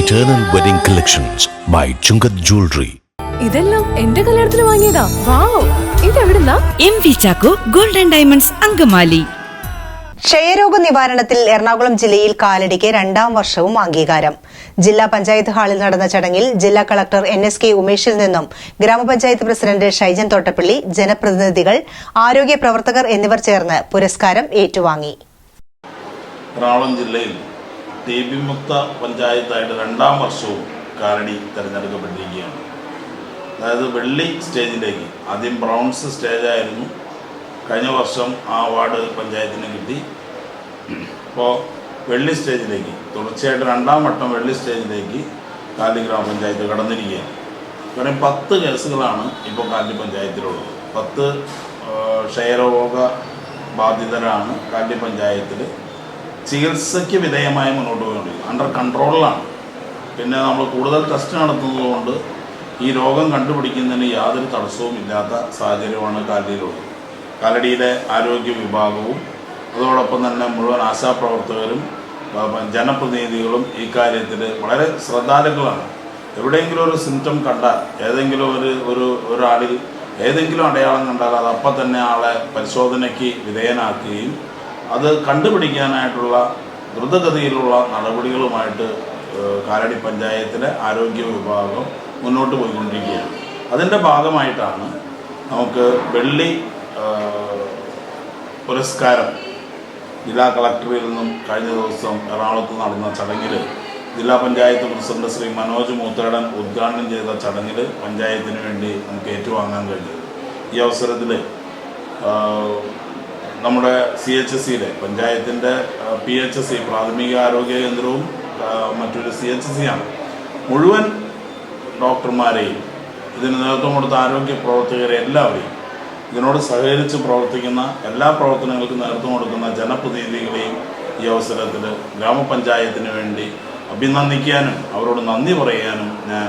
Eternal wedding collections by Chungath jewellery ഇതെല്ലാം എന്റെ കല്യാണത്തിന് വാങ്ങിയതാ. Wow ഇതെവിടുന്നാ? M V Chacko golden diamonds Angamaly. ക്ഷയരോഗ നിവാരണത്തിൽ എറണാകുളം ജില്ലയിൽ കാലടിക്ക് രണ്ടാം വർഷവും അംഗീകാരം. ജില്ലാ പഞ്ചായത്ത് ഹാളിൽ നടന്ന ചടങ്ങിൽ ജില്ലാ കളക്ടർ എൻ എസ് കെ ഉമേഷിൽ നിന്നും ഗ്രാമപഞ്ചായത്ത് പ്രസിഡന്റ് ഷൈജൻ തോട്ടപ്പള്ളി ജനപ്രതിനിധികൾ ആരോഗ്യ പ്രവർത്തകർ എന്നിവർ ചേർന്ന് പുരസ്കാരം ഏറ്റുവാങ്ങി. എറണാകുളം ജില്ലയിൽ ടി പഞ്ചായത്തായിട്ട് രണ്ടാം വർഷവും കാലടി തിരഞ്ഞെടുക്കപ്പെട്ടിരിക്കുകയാണ്. അതായത് വെള്ളി സ്റ്റേജിലേക്ക് ആദ്യം ബ്രൗൺസ് സ്റ്റേജായിരുന്നു. കഴിഞ്ഞ വർഷം ആ വാർഡ് പഞ്ചായത്തിന് കിട്ടി. അപ്പോൾ വെള്ളി സ്റ്റേജിലേക്ക് തുടർച്ചയായിട്ട് രണ്ടാം വട്ടം വെള്ളി സ്റ്റേജിലേക്ക് കാലി ഗ്രാമപഞ്ചായത്ത് കടന്നിരിക്കുകയാണ്. കാരണം പത്ത് കേസുകളാണ് ഇപ്പോൾ കാലി പഞ്ചായത്തിലുള്ളത്. പത്ത് ക്ഷയരോഗ ബാധിതരാണ് കാലി പഞ്ചായത്തിൽ ചികിത്സയ്ക്ക് വിധേയമായി മുന്നോട്ട് പോയിക്കൊണ്ടിരിക്കുന്നത് അണ്ടർ കൺട്രോളിലാണ് പിന്നെ നമ്മൾ കൂടുതൽ ടെസ്റ്റ് നടത്തുന്നതുകൊണ്ട് ഈ രോഗം കണ്ടുപിടിക്കുന്നതിന് യാതൊരു തടസ്സവും ഇല്ലാത്ത സാഹചര്യമാണ് കാലടിയിലുള്ളത് കാലടിയിലെ ആരോഗ്യ വിഭാഗവും അതോടൊപ്പം തന്നെ മുഴുവൻ ആശാപ്രവർത്തകരും ജനപ്രതിനിധികളും ഈ കാര്യത്തിൽ വളരെ ശ്രദ്ധാലുക്കളാണ്. എവിടെയെങ്കിലും ഒരു സിംറ്റം കണ്ടാൽ ഏതെങ്കിലും ഒരു ഒരു ഒരാളിൽ ഏതെങ്കിലും അടയാളം കണ്ടാൽ അത് അപ്പം തന്നെ ആളെ പരിശോധനയ്ക്ക് വിധേയനാക്കുകയും അത് കണ്ടുപിടിക്കാനായിട്ടുള്ള ദ്രുതഗതിയിലുള്ള നടപടികളുമായിട്ട് കാലടി പഞ്ചായത്തിലെ ആരോഗ്യ വിഭാഗം മുന്നോട്ട് പോയിക്കൊണ്ടിരിക്കുകയാണ്. അതിന്റെ ഭാഗമായിട്ടാണ് നമുക്ക് വെള്ളി പുരസ്കാരം ജില്ലാ കളക്ടറിൽ നിന്നും കഴിഞ്ഞ ദിവസം എറണാകുളത്ത് നടന്ന ചടങ്ങിൽ ജില്ലാ പഞ്ചായത്ത് പ്രസിഡന്റ് ശ്രീ മനോജ് മൂത്തേടൻ ഉദ്ഘാടനം ചെയ്ത ചടങ്ങിൽ പഞ്ചായത്തിന് വേണ്ടി നമുക്ക് ഏറ്റുവാങ്ങാൻ കഴിഞ്ഞത്. ഈ അവസരത്തിൽ നമ്മുടെ സി എച്ച് സിയിലെ പഞ്ചായത്തിന്റെ പി എച്ച് സി പ്രാഥമിക ആരോഗ്യ കേന്ദ്രവും മറ്റൊരു സി എച്ച് സി ആണ്. മുഴുവൻ ഡോക്ടർമാരെയും ഇതിന് നേതൃത്വം കൊടുത്ത ആരോഗ്യ പ്രവർത്തകരെ എല്ലാവരെയും ഇതിനോട് സഹകരിച്ച് പ്രവർത്തിക്കുന്ന എല്ലാ പ്രവർത്തനങ്ങൾക്കും നേതൃത്വം കൊടുക്കുന്ന ജനപ്രതിനിധികളെയും ഈ അവസരത്തിൽ ഗ്രാമപഞ്ചായത്തിന് വേണ്ടി അഭിനന്ദിക്കാനും അവരോട് നന്ദി പറയാനും ഞാൻ